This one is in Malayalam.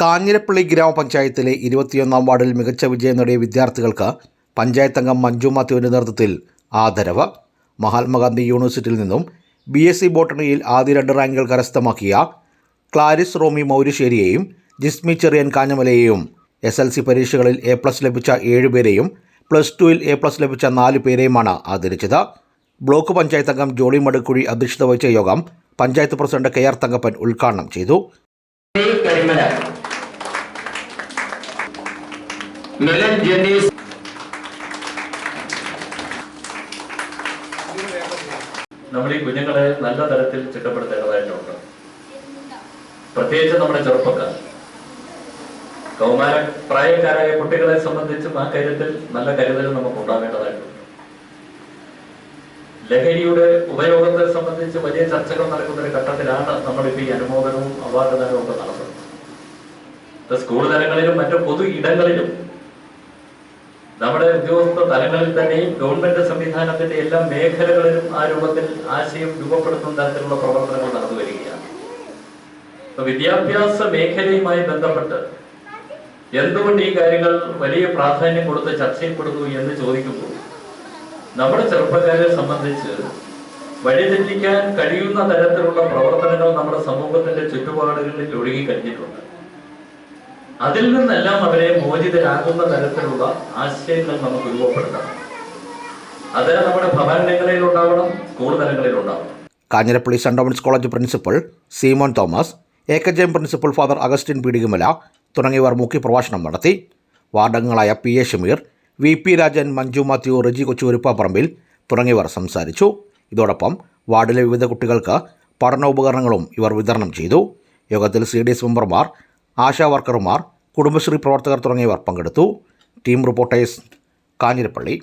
കാഞ്ഞിരപ്പള്ളി ഗ്രാമപഞ്ചായത്തിലെ ഇരുപത്തിയൊന്നാം വാർഡിൽ മികച്ച വിജയം നേടിയ വിദ്യാർത്ഥികൾക്ക് പഞ്ചായത്ത് അംഗം മഞ്ജു മാത്യുവിന്റെ നേതൃത്വത്തിൽ ആദരവ്. മഹാത്മാഗാന്ധി യൂണിവേഴ്സിറ്റിയിൽ നിന്നും ബി എസ് സി ബോട്ടണിയിൽ ആദ്യ രണ്ട് റാങ്കുകൾ കരസ്ഥമാക്കിയ ക്ലാരിസ് റോമി മൗര്യശ്ശേരിയെയും ജിസ്മി ചെറിയൻ കാഞ്ഞമലയെയും. എസ് എൽ സി പരീക്ഷകളിൽ എ പ്ലസ് ലഭിച്ച ഏഴുപേരെയും പ്ലസ് ടുവിൽ എ പ്ലസ് ലഭിച്ച നാല് പേരെയുമാണ് ആദരിച്ചത്. ബ്ലോക്ക് പഞ്ചായത്ത് അംഗം ജോളി മടുക്കുഴി അധ്യക്ഷത വഹിച്ച യോഗം panchayat president K R Thankappan ഉദ്ഘാടനം ചെയ്തു. മിലൻ ജെന്നീസ് നമ്മൾ ഈ കുഞ്ഞുങ്ങളെ നല്ല തരത്തിൽ ചിട്ടപ്പെടുത്തേണ്ടതായിട്ടുണ്ട് പ്രത്യേകിച്ച് നമ്മുടെ ചെറുപ്പക്കാർ. കൗമാര പ്രായക്കാരായ കുട്ടികളെ സംബന്ധിച്ചും ആ കാര്യത്തിൽ നല്ല കരുതൽ നമുക്ക് ഉണ്ടാവേണ്ടതായിട്ടുണ്ട് ലഹരിയുടെ ഉപയോഗത്തെ സംബന്ധിച്ച് വലിയ ചർച്ചകൾ നടക്കുന്ന ഒരു ഘട്ടത്തിലാണ് നമ്മളിപ്പോൾ ഈ അനുമോദനവും അവാർഡ് ദാനവും ഒക്കെ നടത്തുന്നത്. സ്കൂൾ തലങ്ങളിലും മറ്റു പൊതു ഇടങ്ങളിലും നമ്മുടെ ഉദ്യോഗസ്ഥ തലങ്ങളിൽ തന്നെയും ഗവൺമെന്റ് സംവിധാനത്തിന്റെ എല്ലാ മേഖലകളിലും ആ രൂപത്തിൽ ആശയം രൂപപ്പെടുത്തുന്ന തരത്തിലുള്ള പ്രവർത്തനങ്ങൾ നടന്നു വരികയാണ്. വിദ്യാഭ്യാസ മേഖലയുമായി ബന്ധപ്പെട്ട് എന്തുകൊണ്ട് ഈ കാര്യങ്ങൾ വലിയ പ്രാധാന്യം കൊടുത്ത് ചർച്ചയിൽപ്പെടുന്നു എന്ന് ചോദിക്കുമ്പോൾ നമ്മുടെ ചെറുപ്പക്കാരെ സംബന്ധിച്ച് വഴിതെറ്റിക്കാൻ കഴിയുന്ന തരത്തിലുള്ള പ്രവർത്തനങ്ങൾ നമ്മുടെ സമൂഹത്തിന്റെ ചുറ്റുപാടുകളിൽ ഒഴുകി കഴിഞ്ഞിട്ടുണ്ട്. അതിൽ നിന്നെല്ലാം അവരെ മോചിതരാകുന്ന തരത്തിലുള്ള ആശയങ്ങൾ നമുക്ക് രൂപപ്പെടുത്തണം അത് നമ്മുടെ ഭവനങ്ങളിൽ ഉണ്ടാവണം സ്കൂൾ തലങ്ങളിൽ ഉണ്ടാവണം Kanjirappally saint Thomas college principal Seemon Thomas A K Jem principal father Augustine Pidikumala തുടങ്ങിയവർ മുഖ്യ പ്രഭാഷണം നടത്തി. വാർഡംഗങ്ങളായ P A Shameer V P Rajan Manju Mathew Reji Kochuruppaparambil തുടങ്ങിയവർ സംസാരിച്ചു. ഇതോടൊപ്പം വാർഡിലെ വിവിധ കുട്ടികൾക്ക് പഠനോപകരണങ്ങളും ഇവർ വിതരണം ചെയ്തു. യോഗത്തിൽ സി ഡി എസ് മെമ്പർമാർ ആശാ വർക്കർമാർ കുടുംബശ്രീ പ്രവർത്തകർ തുടങ്ങിയവർ പങ്കെടുത്തു. Team reporters Kanjirappally.